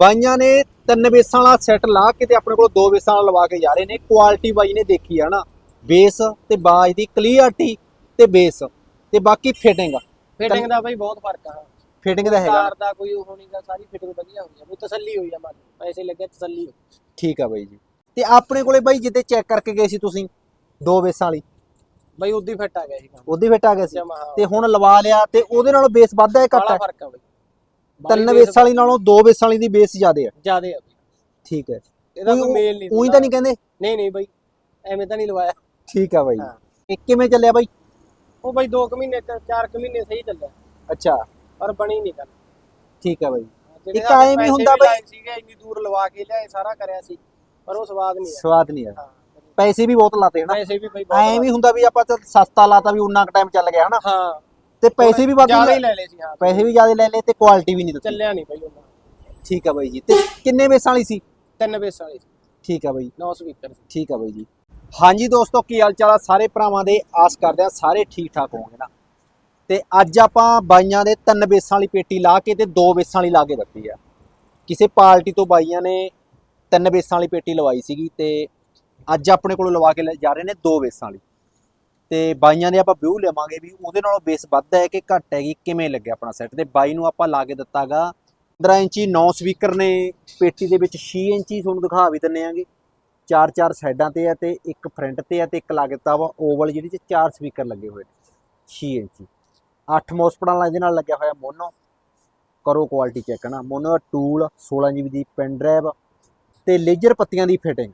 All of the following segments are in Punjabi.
ਬਾਈਆਂ ਨੇ ਤਿੰਨ ਬੇਸਾਂ ਵਾਲਾ ਸੈੱਟ ਲਾ ਕੇ ਤੇ ਆਪਣੇ ਕੋਲ ਦੋ ਬੇਸਾਂ ਵਾਲਾ ਲਵਾ ਕੇ ਜਾ ਰਹੇ ਨੇ। ਕੁਆਲਿਟੀ ਬਾਈ ਨੇ ਦੇਖੀ ਆ ਨਾ। ਬੇਸ ਤੇ ਬਾਜ ਦੀ ਕਲੀਅਰਟੀ ਤੇ ਬੇਸ ਤੇ ਬਾਕੀ ਫਿਟਿੰਗ ਫਿਟਿੰਗ ਦਾ ਬਈ ਬਹੁਤ ਫ਼ਰਕ ਆ। ਫਿਟਿੰਗ ਦਾ ਹੈਗਾ ਕਾਰ ਦਾ ਕੋਈ ਉਹ ਨਹੀਂਗਾ ਸਾਰੀ ਫਿਟਿੰਗ ਵਧੀਆ ਹੋਈ ਆ। ਵੀ ਤਸੱਲੀ ਹੋਈ ਆ ਮਨ ਪੈਸੇ ਲੱਗੇ ਤਸੱਲੀ ਠੀਕ ਆ ਬਾਈ ਜੀ। ਤੇ ਆਪਣੇ ਕੋਲੇ ਬਾਈ ਜਿੱਦੇ ਚੈੱਕ ਕਰਕੇ ਗਏ ਸੀ ਤੁਸੀਂ ਦੋ ਬੇਸਾਂ ਵਾਲੀ? ਬਈ ਉਦੀ ਫਿੱਟ ਆ ਗਿਆ ਸੀ ਉਹਦੀ ਫਿੱਟ ਆ ਗਿਆ ਸੀ। ਤੇ ਹੁਣ ਲਵਾ ਲਿਆ ਤੇ ਉਹਦੇ ਨਾਲੋਂ ਬੇਸ ਵੱਧ ਹੈ ਘੱਟ ਬੜਾ ਹੈ ਫ਼ਰਕ ਆ ਬਈ। ਤਿੰਨ ਬੇਸਾਂ ਵਾਲੀ ਨਾਲੋਂ ਦੋ ਬੇਸਾਂ ਵਾਲੀ ਦੀ ਬੇਸ ਜ਼ਿਆਦੇ ਹੈ ਜਿਆਦੇ ਆ ਬਈ। ਠੀਕ ਹੈ। ਇਹਦਾ ਕੋਈ ਮੇਲ ਨਹੀਂ ਉਹੀ ਤਾਂ ਨਹੀਂ ਕਹਿੰਦੇ? ਨਹੀਂ ਨਹੀਂ ਬਈ। ਐਵੇਂ ਤਾਂ ਨਹੀਂ ਲਵਾਇਆ। ਠੀਕ ਆ ਬਾਈ। ਹਾਂ। ਇਹ ਕਿਵੇਂ ਚੱਲਿਆ ਬਾਈ? ਉਹ ਬਈ 2 ਕੁ ਮਹੀਨੇ ਤੇ 4 ਕੁ ਮਹੀਨੇ ਸਹੀ ਚੱਲਿਆ। ਅੱਛਾ। ਪਰ ਬਣੀ ਨਹੀਂ ਗੱਲ। ਠੀਕ ਆ ਬਾਈ। ਜਿਹੜੇ ਇੱਕ ਐਂ ਵੀ ਪੈਸੇ ਹੁੰਦਾ ਬਈ- ਲਾਏ ਸੀਗੇ ਇੰਨੀ ਦੂਰ ਲਵਾ ਕੇ ਲਿਆਏ ਸਾਰਾ ਕਰਿਆ ਸੀ। ਪਰ ਉਹ ਸਵਾਦ ਨਹੀਂ ਆ। ਸਵਾਦ ਨਹੀਂ ਆਇਆ ਹਾਂ। ਪੈਸੇ ਵੀ ਬਹੁਤ ਲਾਤੇ ਹਨਾ। ਪੈਸੇ ਵੀ ਬਈ ਐਂ ਵੀ ਹੁੰਦਾ ਵੀ ਆਪਾਂ ਚੱਲ ਸਸਤਾ ਲਾਤਾ ਵੀ ਉਨਾ ਕੁ ਟਾਈਮ ਚੱਲ ਗਿਆ ਹਨਾ। ਹਾਂ। ਤੇ ਪੈਸੇ ਵੀ ਵੱਧ ਜ਼ਿਆਦਾ ਹੀ ਲੈ ਲਏ ਸੀ ਹਾਂ। ਪੈਸੇ ਵੀ ਜ਼ਿਆਦਾ ਲੈ ਲਏ ਤੇ ਕੁਆਲਿਟੀ ਵੀ ਨਹੀਂ ਦਿੱਤੀ। ਚੱਲਿਆ ਨਹੀਂ ਬਈ ਉਹਨਾਂ ਠੀਕ ਆ ਬਾਈ ਜੀ। ਤੇ ਕਿੰਨੇ ਬੇਸਾਂ ਵਾਲੀ ਸੀ? ਤਿੰਨ ਬੇਸ ਵਾਲੀ ਠੀਕ ਆ ਬਾਈ। ਨੌ ਸਪੀਕਰ ਸੀ। ਠੀਕ ਆ ਬਾਈ ਜੀ। ਹਾਂਜੀ ਦੋਸਤੋ ਕੀ ਹਾਲ ਚਾਲ ਆ? ਸਾਰੇ ਭਰਾਵਾਂ ਦੇ ਆਸ ਕਰਦੇ ਆ ਸਾਰੇ ਠੀਕ ਠਾਕ ਹੋਣਗੇ ਨਾ। ਤੇ ਅੱਜ ਆਪਾਂ ਬਾਈਆਂ ਦੇ ਤਿੰਨ ਬੇਸਾਂ ਵਾਲੀ ਪੇਟੀ ਲਾ ਕੇ ਤੇ ਦੋ ਬੇਸਾਂ ਵਾਲੀ ਲਾ ਕੇ ਦਿੱਤੀ ਆ। ਕਿਸੇ ਪਾਰਟੀ ਤੋਂ ਬਾਈਆਂ ਨੇ ਤਿੰਨ ਬੇਸਾਂ ਵਾਲੀ ਪੇਟੀ ਲਵਾਈ ਸੀਗੀ ਤੇ ਅੱਜ ਆਪਣੇ ਕੋਲੋਂ ਲਵਾ ਕੇ ਜਾ ਰਹੇ ਨੇ ਦੋ ਬੇਸਾਂ ਵਾਲੀ। ਤੇ ਬਾਈਆਂ ਦੇ ਆਪਾਂ ਵਿਊ ਲਵਾਂਗੇ ਵੀ ਉਹਦੇ ਨਾਲੋਂ ਬੇਸ ਵੱਧ ਹੈ ਕਿ ਘੱਟ ਹੈਗੀ ਕਿਵੇਂ ਲੱਗਿਆ ਆਪਣਾ ਸੈੱਟ ਤੇ ਬਾਈ ਨੂੰ ਆਪਾਂ ਲਾ ਕੇ ਦਿੱਤਾਗਾ 15 ਇੰਚੀ 9 ਸਪੀਕਰ ਨੇ, ਪੇਟੀ ਦੇ ਵਿੱਚ 6 ਇੰਚੀ ਤੁਹਾਨੂੰ ਦਿਖਾ ਵੀ ਦਿੰਨੇ ਆਂਗੇ ਚਾਰ ਚਾਰ ਸਾਈਡਾਂ ਤੇ ਆ ਤੇ ਇੱਕ ਫਰੰਟ ਤੇ ਆ ਤੇ ਇੱਕ ਲਾ ਕੇ ਦਿੱਤਾ ਵਾ ਓਵਲ ਜਿਹੜੀ ਚ ਚਾਰ ਸਪੀਕਰ ਲੱਗੇ ਹੋਏ ਨੇ 6 ਇੰਚੀ। 8 ਮੋਸਪੜਾਂ ਨਾਲ ਇਹਦੇ ਨਾਲ ਲੱਗਿਆ ਹੋਇਆ ਮੋਨੋ। ਕਰੋ ਕੁਆਲਿਟੀ ਚੈੱਕ ਨਾ ਮੋਨੋ ਦਾ ਟੂਲ 16 GB ਦੀ ਪੈਨ ਡਰਾਈਵ ਤੇ ਲੇਜਰ ਪੱਤੀਆਂ ਦੀ ਫਿਟਿੰਗ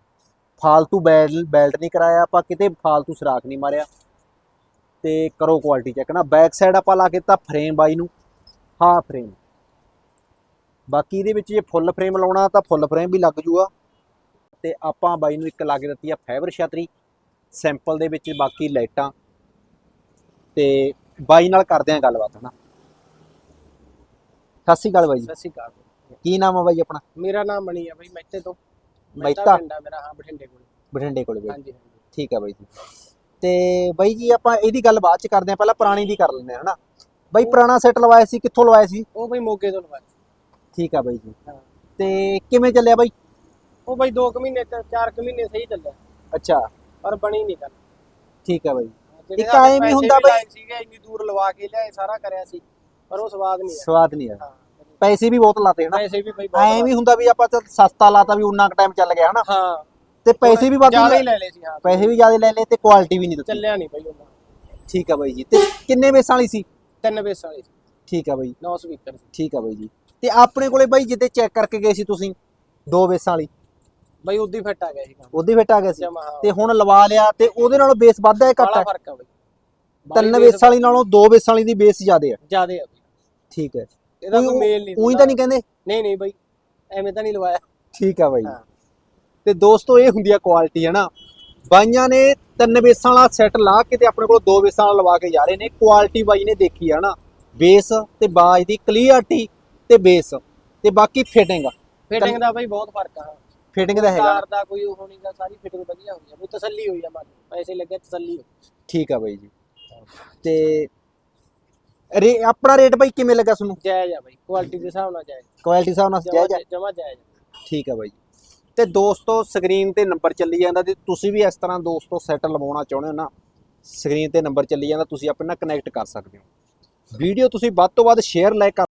ਫਾਲਤੂ ਬੈਲਟ ਬੈਲਟ ਨਹੀਂ ਕਰਾਇਆ ਆਪਾਂ ਕਿਤੇ ਫਾਲਤੂ ਸਰਾਖ ਨਹੀਂ ਮਾਰਿਆ। ਤੇ ਕਰੋ ਕੁਆਲਿਟੀ ਚੈੱਕ ਨਾ। ਬੈਕ ਸਾਈਡ ਆਪਾਂ ਲਾ ਕੇ ਦਿੱਤਾ ਫਰੇਮ ਬਾਈ ਨੂੰ। ਹਾਂ ਫਰੇਮ ਬਾਕੀ ਇਹਦੇ ਵਿੱਚ ਜੇ ਫੁੱਲ ਫਰੇਮ ਲਾਉਣਾ ਤਾਂ ਫੁੱਲ ਫਰੇਮ ਵੀ ਲੱਗ ਜੂਗਾ। ਤੇ ਆਪਾਂ ਬਾਈ ਨੂੰ ਇੱਕ ਲਾ ਕੇ ਦਿੱਤੀ ਆ ਫਾਈਬਰ ਛਤਰੀ। ਸੈਂਪਲ ਦੇ ਵਿੱਚ ਬਾਕੀ ਲਾਈਟਾਂ। ਤੇ ਬਾਈ ਨਾਲ ਕਰਦੇ ਆ ਗੱਲਬਾਤ ਹਨਾ। ਸਤਿ ਸ਼੍ਰੀ ਅਕਾਲ ਬਾਈ ਜੀ। ਸਤਿ ਸ਼੍ਰੀ ਅਕਾਲ। ਕੀ ਨਾਮ ਆ ਬਾਈ ਆਪਣਾ? ਮੇਰਾ ਨਾਮ ਮਣੀ ਆ ਬਈ ਮਹਿਤੇ ਤੋਂ। ਮਹਿਤਾ? ਪਿੰਡ ਆ ਮੇਰਾ ਹਾਂ ਬਠਿੰਡੇ ਕੋਲ। ਬਠਿੰਡੇ ਕੋਲੇ ਬਾਈ। ਹਾਂਜੀ ਹਾਂਜੀ। ਠੀਕ ਆ ਬਾਈ ਜੀ। ਤੇ ਬਾਈ ਜੀ ਆਪਾਂ ਇਹਦੀ ਗੱਲ ਬਾਅਦ ਚ ਕਰਦੇ ਆ ਪਹਿਲਾਂ ਪੁਰਾਣੀ ਦੀ ਕਰ ਲੈਂਦੇ ਆ ਹਨਾ? ਬਾਈ ਪੁਰਾਣਾ ਸੈੱਟ ਲਵਾਇਆ ਸੀ ਕਿੱਥੋਂ ਲਵਾਇਆ ਸੀ? ਉਹ ਬਈ ਮੋਗੇ ਤੋਂ ਲਵਾਇਆ ਠੀਕ ਆ ਬਾਈ ਜੀ। ਹਾਂ। ਤੇ ਕਿਵੇਂ ਚੱਲਿਆ ਬਾਈ? ਉਹ ਬਈ 2 ਕੁ ਮਹੀਨੇ ਤੇ 4 ਕੁ ਮਹੀਨੇ ਸਹੀ ਚੱਲਿਆ। ਅੱਛਾ। ਪਰ ਬਣੀ ਨਹੀਂ ਗੱਲ। ਠੀਕ ਆ ਬਾਈ। ਜਿਹੜੇ ਇੱਕ ਐਂ ਵੀ ਪੈਸੇ ਹੁੰਦਾ ਬਈ- ਲਾਏ ਸੀਗੇ ਇੰਨੀ ਦੂਰ ਲਵਾ ਕੇ ਲਿਆਏ ਸਾਰਾ ਕਰਿਆ ਸੀ ਪਰ ਉਹ ਸਵਾਦ ਨਹੀਂ ਆ ਸਵਾਦ ਨਹੀਂ ਆਇਆ। ਹਾਂ। ਪੈਸੇ ਵੀ ਬਹੁਤ ਲਾਤੇ ਹਨਾ? ਪੈਸੇ ਵੀ ਬਈ ਐਂ ਵੀ ਹੁੰਦਾ ਵੀ ਆਪਾਂ ਚੱਲ ਸਸਤਾ ਲਾਤਾ ਵੀ ਉਨਾ ਕੁ ਟਾਈਮ ਚੱਲ ਗਿਆ ਹਨਾ? ਹਾਂ। ਤੇ ਪੈਸੇ ਵੀ ਵੱਧ ਜ਼ਿਆਦਾ ਹੀ ਲੈ ਲਏ ਸੀ ਹਾਂ। ਪੈਸੇ ਵੀ ਜ਼ਿਆਦਾ ਲੈ ਲਏ ਤੇ ਕੁਆਲਿਟੀ ਵੀ ਨਹੀਂ ਦਿੱਤੀ। ਚੱਲਿਆ ਨਹੀਂ ਬਈ ਉਹਨਾਂ ਠੀਕ ਆ ਬਾਈ ਜੀ। ਤੇ ਕਿੰਨੇ ਬੇਸਾਂ ਵਾਲੀ ਸੀ? ਤਿੰਨ ਬੇਸ ਵਾਲੀ ਸੀ। ਠੀਕ ਆ ਬਾਈ। ਨੌ ਸਪੀਕਰ ਸੀ। ਠੀਕ ਆ ਬਾਈ ਜੀ। ਤੇ ਆਪਣੇ ਕੋਲੇ ਬਾਈ ਜਿੱਦੇ ਚੈੱਕ ਕਰਕੇ ਗਏ ਸੀ ਤੁਸੀਂ ਦੋ ਬੇਸਾਂ ਵਾਲੀ? ਬਈ ਉਦੀ ਫਿੱਟ ਆ ਗਿਆ ਸੀ ਉਹਦੀ ਫਿੱਟ ਆ ਗਿਆ ਸੀ। ਹਾਂ। ਤੇ ਹੁਣ ਲਵਾ ਲਿਆ ਤੇ ਉਹਦੇ ਨਾਲੋਂ ਬੇਸ ਵੱਧ ਹੈ ਘੱਟ ਹੈ? ਫ਼ਰਕ ਆ ਬਈ। ਤਿੰਨ ਬੇਸਾਂ ਵਾਲੀ ਨਾਲੋਂ ਦੋ ਬੇਸਾਂ ਵਾਲੀ ਦੀ ਬੇਸ ਜ਼ਿਆਦੇ ਹੈ ਜਿਆਦੇ ਆ ਬਈ। ਠੀਕ ਹੈ। ਇਹਦਾ ਕੋਈ ਮੇਲ ਨਹੀਂ ਉਹੀ ਤਾਂ ਨਹੀਂ ਕਹਿੰਦੇ? ਨਹੀਂ ਨਹੀਂ ਬਈ ਐਵੇਂ ਤਾਂ ਨਹੀਂ ਲਵਾਇਆ। ਠੀਕ ਆ ਬਾਈ। ਤੇ ਦੋਸਤੋ ਇਹ ਹੁੰਦੀ ਆ ਕੁਆਲਿਟੀ ਹੈ ਨਾ? ਬਾਈਆਂ ਨੇ ਤਿੰਨ ਬੇਸਾਂ ਵਾਲਾ ਸੈੱਟ ਲਾ ਕੇ ਤੇ ਆਪਣੇ ਕੋਲ ਦੋ ਬੇਸਾਂ ਵਾਲਾ ਲਵਾ ਕੇ ਜਾ ਰਹੇ ਨੇ। ਕੁਆਲਿਟੀ ਬਾਈ ਨੇ ਦੇਖੀ ਆ ਨਾ? ਬੇਸ ਤੇ ਬਾਜ ਦੀ ਕਲੀਅਰਟੀ ਤੇ ਬੇਸ ਤੇ ਬਾਕੀ ਫਿਟਿੰਗ ਫਿਟਿੰਗ ਦਾ ਬਈ ਬਹੁਤ ਫ਼ਰਕ ਆ। ਫਿਟਿੰਗ ਦਾ ਹੈਗਾ। ਕਾਰ ਦਾ ਕੋਈ ਉਹ ਨਹੀਂਗਾ ਸਾਰੀ ਫਿਟਿੰਗ ਵਧੀਆ ਹੋਈ ਆ। ਵੀ ਤਸੱਲੀ ਹੋਈ ਆ ਮਨ ਪੈਸੇ ਲੱਗੇ ਤਸੱਲੀ ਠੀਕ ਆ ਬਾਈ ਜੀ। ਤੇ ਰੇ ਆਪਣਾ ਰੇਟ ਬਾਈ ਕਿਵੇਂ ਲੱਗਾ ਤੁਹਾਨੂੰ? ਜਾਇਜ਼ ਆ ਬਈ ਕੁਆਲਿਟੀ ਦੇ ਹਿਸਾਬ ਨਾਲ ਜਾਇਜ਼। ਕੁਆਲਿਟੀ ਹਿਸਾਬ ਨਾਲ ਜਾਇਜ਼ ਆ? ਜਮਾ ਜਾਇਜ਼। ਠੀਕ ਆ ਬਾਈ। ਤੇ ਦੋਸਤੋ ਸਕਰੀਨ ਤੇ ਨੰਬਰ ਚੱਲੀ ਜਾਂਦਾ ਤੇ ਤੁਸੀਂ ਵੀ ਇਸ ਤਰ੍ਹਾਂ ਦੋਸਤੋ ਸੈੱਟ ਲਵਾਉਣਾ ਚਾਹੁੰਦੇ ਹੋ ਨਾ ਸਕਰੀਨ ਤੇ ਨੰਬਰ ਚੱਲੀ ਜਾਂਦਾ ਤੁਸੀਂ ਆਪਣੇ ਨਾਲ ਕਨੈਕਟ ਕਰ ਸਕਦੇ ਹੋ। ਵੀਡੀਓ ਤੁਸੀਂ ਵੱਧ ਤੋਂ ਵੱਧ ਸ਼ੇਅਰ ਲਾਈਕ